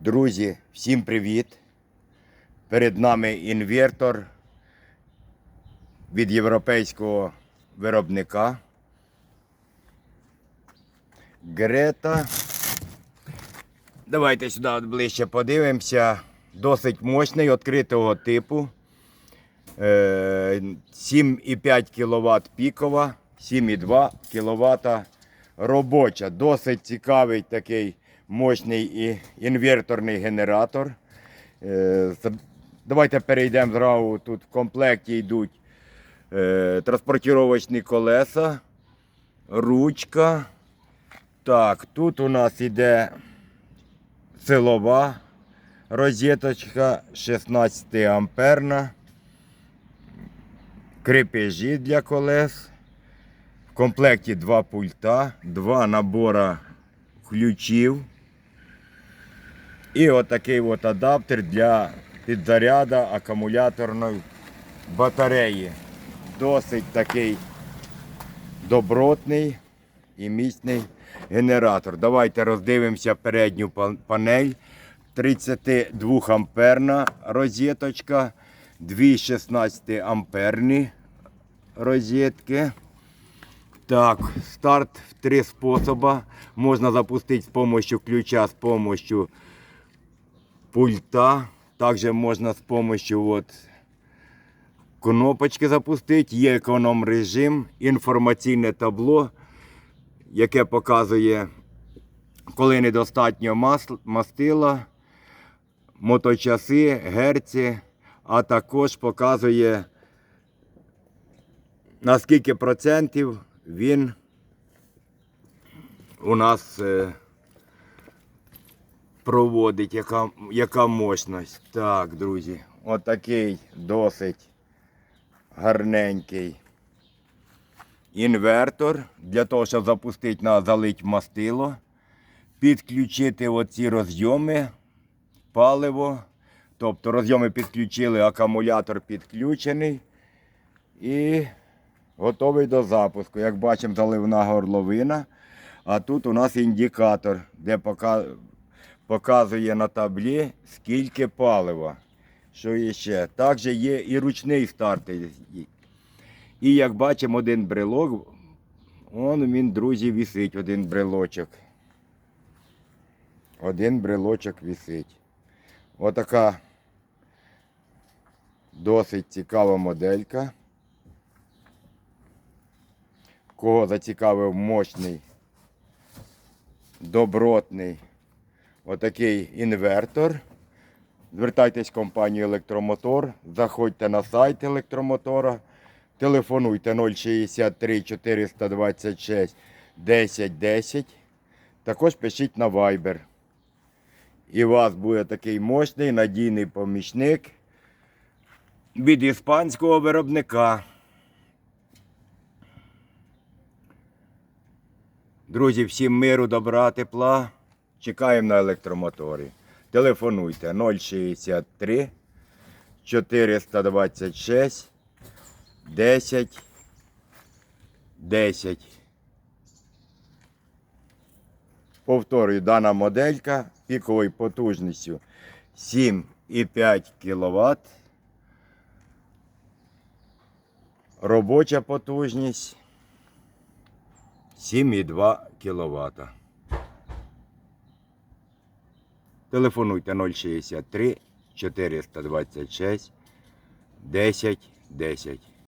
Друзі, всім привіт! Перед нами інвертор від європейського виробника. Грета. Давайте сюди ближче подивимося. Досить мощний, відкритого типу. Е, 7,5 кВт пікова, 7,2 кВт робоча. Досить цікавий такий мощний інверторний генератор. Е, Давайте перейдемо зразу. Тут в комплекті йдуть е, транспортировочні колеса, ручка. Так, тут у нас іде силова розеточка 16 амперна. Крепежі для колес. В комплекті два пульта, два набора ключів. І отакий от адаптер для підзаряду акумуляторної батареї. Досить такий добротний і міцний генератор. Давайте роздивимося передню панель. 32 амперна розеточка, дві 16 амперні розетки. Так, старт в три способи. Можна запустити з допомогою ключа, з допомогою пульта. Також можна з допомогою от кнопочки запустити. Є економ режим, інформаційне табло, яке показує, коли недостатньо мастила, моточаси, герці, а також показує на скільки процентів він у нас е, проводить, яка, яка мощність. Так, друзі, отакий досить гарненький інвертор для того, щоб запустити на залить мастило, підключити оці розйоми, паливо. Тобто розйоми підключили, акумулятор підключений і готовий до запуску. Як бачимо, заливна горловина. А тут у нас індикатор, де пока- показує на таблі, скільки палива. Що іще? Також є і ручний стартер. І як бачимо, один брелок, он він, друзі, висить, один брелочок. Один брелочок висить. Отака досить цікава моделька. Кого зацікавив мощний, добротний отакий інвертор. Звертайтесь в компанію Електромотор, заходьте на сайт електромотора, телефонуйте 063 426 1010. Також пишіть на Viber. І у вас буде такий мощний надійний помічник від іспанського виробника. Друзі, всім миру, добра, тепла. Чекаємо на електромоторі. Телефонуйте 063 426 10 10. Повторюю, дана моделька піковою потужністю 7,5 кВт. Робоча потужність 7,2 кВт. Телефонуйте 063 426 10 10.